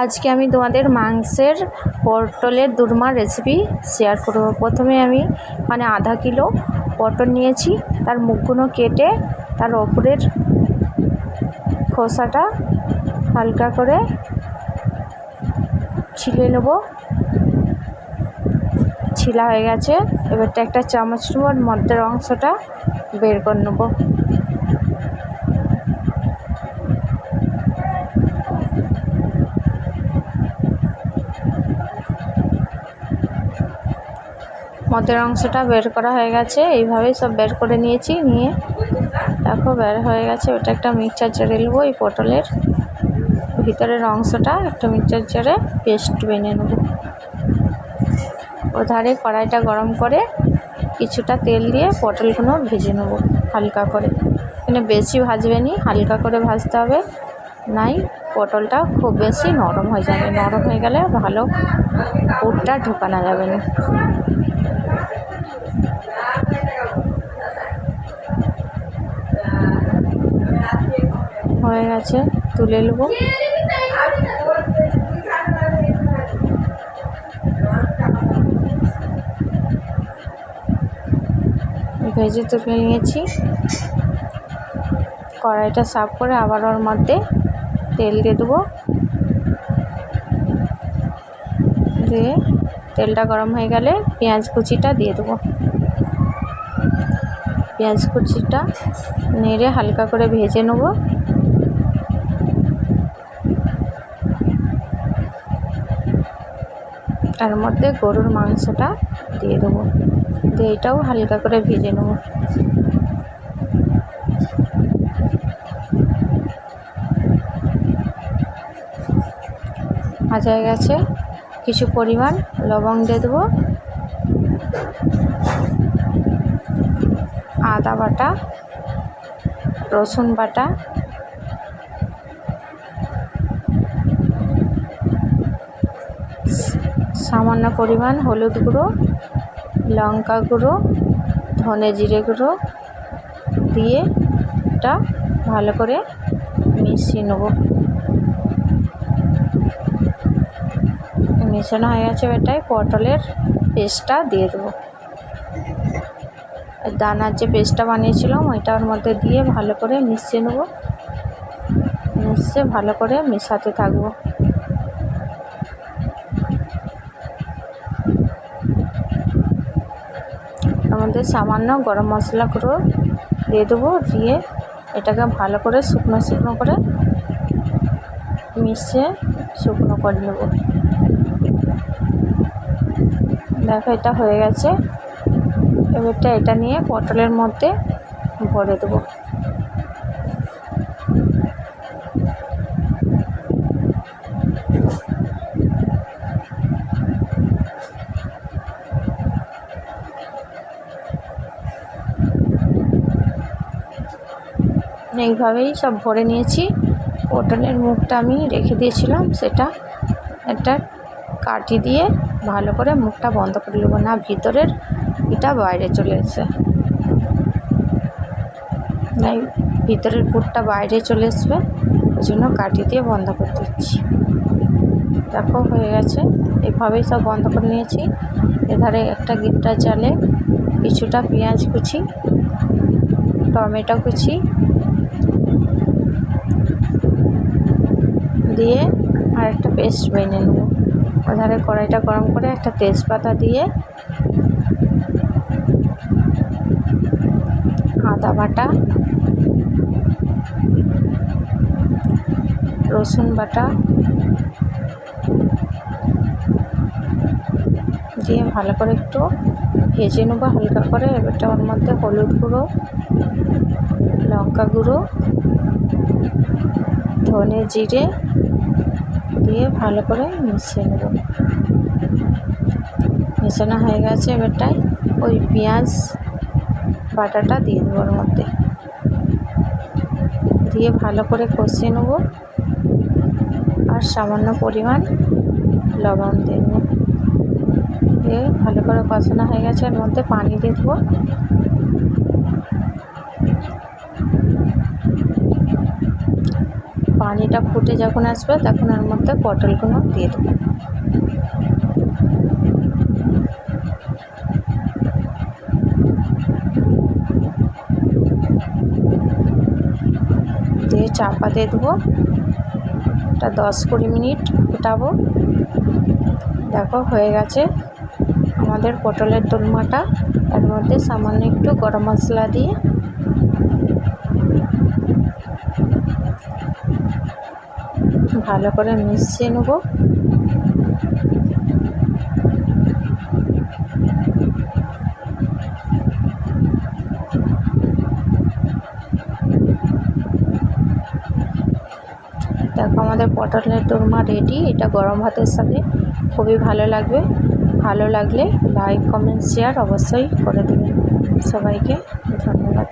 আজকে আমি তোমাদের মাংসের পটলের দুর্মা রেসিপি শেয়ার করব। প্রথমে আমি মানে আধা কিলো পটল নিয়েছি, তার মুখগুলো কেটে তার ওপরের খোসাটা হালকা করে ছিলে নেব। ছিলা হয়ে গেছে, এবারটা একটা চামচ নেব মধ্যের অংশটা বের করে নেব। মধ্যের অংশটা বের করা হয়ে গেছে। এইভাবেই সব বের করে নিয়েছি, নিয়ে দেখো বের হয়ে গেছে। ওটা একটা মিক্সচার জারে নেব, এই পটলের ভিতরের অংশটা একটা মিক্সচার জারে পেস্ট বেনে নেব। ওধারে কড়াইটা গরম করে কিছুটা তেল দিয়ে পটলগুলো ভেজে নেব হালকা করে। এখানে বেশি ভাজবে নি, হালকা করে ভাজতে হবে। নাই, পটলটা খুব বেশি নরম হয়ে যাবে। নরম হয়ে গেলে ভালো পুরটা ঢোকানো যাবে না। হয়ে গেছে, তুলে নেব। ভেজে তুলে নিয়েছি। কড়াইটা সাফ করে আবার ওর মধ্যে তেল দিয়ে দেবো। দিয়ে তেলটা গরম হয়ে গেলে পেঁয়াজ কুচিটা দিয়ে দেবো। পেঁয়াজ কুচিটা নেড়ে হালকা করে ভেজে নেব। তার মধ্যে গরুর মাংসটা দিয়ে দেবো। দিয়ে এটাও হালকা করে ভেজে নেব। ভাজা হয়ে গেছে। কিছু পরিমাণ লবং দিয়ে দেবো। আদা বাটা, রসুন বাটা সামান্য পরিমাণ হলুদ গুঁড়ো, লঙ্কা গুঁড়ো, ধনে জিরে গুঁড়ো দিয়ে এটা ভালো করে মিশিয়ে নেব। মেশানো হয়ে গেছে এটাই, পটলের পেস্টটা দিয়ে দেবো। দানার যে পেস্টটা বানিয়েছিলাম ওইটা ওর মধ্যে দিয়ে ভালো করে মিশিয়ে নেব। মিশিয়ে ভালো করে মেশাতে থাকব। মধ্যে সামান্য গরম মশলা দিয়ে দেবো। দিয়ে এটাকে ভালো করে শুকনো শুকনো করে মিশিয়ে শুকনো করে নেব। দেখো, এটা হয়ে গেছে। এবারটা এটা নিয়ে পটলের মধ্যে ভরে দেবো। এইভাবেই সব ভরে নিয়েছি। পটলের মুখটা আমি রেখে দিয়েছিলাম, সেটা একটা কাটি দিয়ে ভালো করে মুখটা বন্ধ করে নেব না, ভিতরের এটা বাইরে চলে এসে নাই ভিতরের পুরটা বাইরে চলে আসবে ওই জন্য কাটি দিয়ে বন্ধ করে দিচ্ছি। দেখো হয়ে গেছে এইভাবেই সব বন্ধ করে নিয়েছি। এধারে একটা গিটার জালে কিছুটা পেঁয়াজ কুচি, টমেটো কুচি দিয়ে আর একটা পেস্ট বেনে নেব। ওধারে কড়াইটা গরম করে একটা তেজপাতা দিয়ে আদা বাটা, রসুন বাটা দিয়ে ভালো করে একটু ভেজে নেব হালকা করে। এবারটা ওর মধ্যে হলুদ গুঁড়ো লঙ্কা গুঁড়ো, ধনে জিরে দিয়ে ভালো করে মিশিয়ে নেব। মেশানো হয়ে গেছে এবারটায় ওই পেঁয়াজ বাটাটা দিয়ে দেবো ওর মধ্যে। দিয়ে ভালো করে কষিয়ে নেব আর সামান্য পরিমাণ লবণ দিয়ে দেবো। দিয়ে ভালো করে কষানো হয়ে গেছে, এর মধ্যে পানি দিয়ে দেবো। পানিটা ফুটে যখন আসবে, তখন ওর মধ্যে পটলগুলো দিয়ে দেবো। দিয়ে চাপা দিয়ে দেবো। এটা দশ কুড়ি মিনিট ফুটাবো। দেখো, হয়ে গেছে। আমাদের পটলের দোলমাটা এর মধ্যে সামান্য একটু গরম মশলা দিয়ে ভালো করে মিশিয়ে নেব। দেখো আমাদের পটলের দোরমা রেডি এটা গরম ভাতের সাথে খুবই ভালো লাগবে। ভালো লাগলে লাইক কমেন্ট শেয়ার অবশ্যই করে দেবেন। সবাইকে ধন্যবাদ।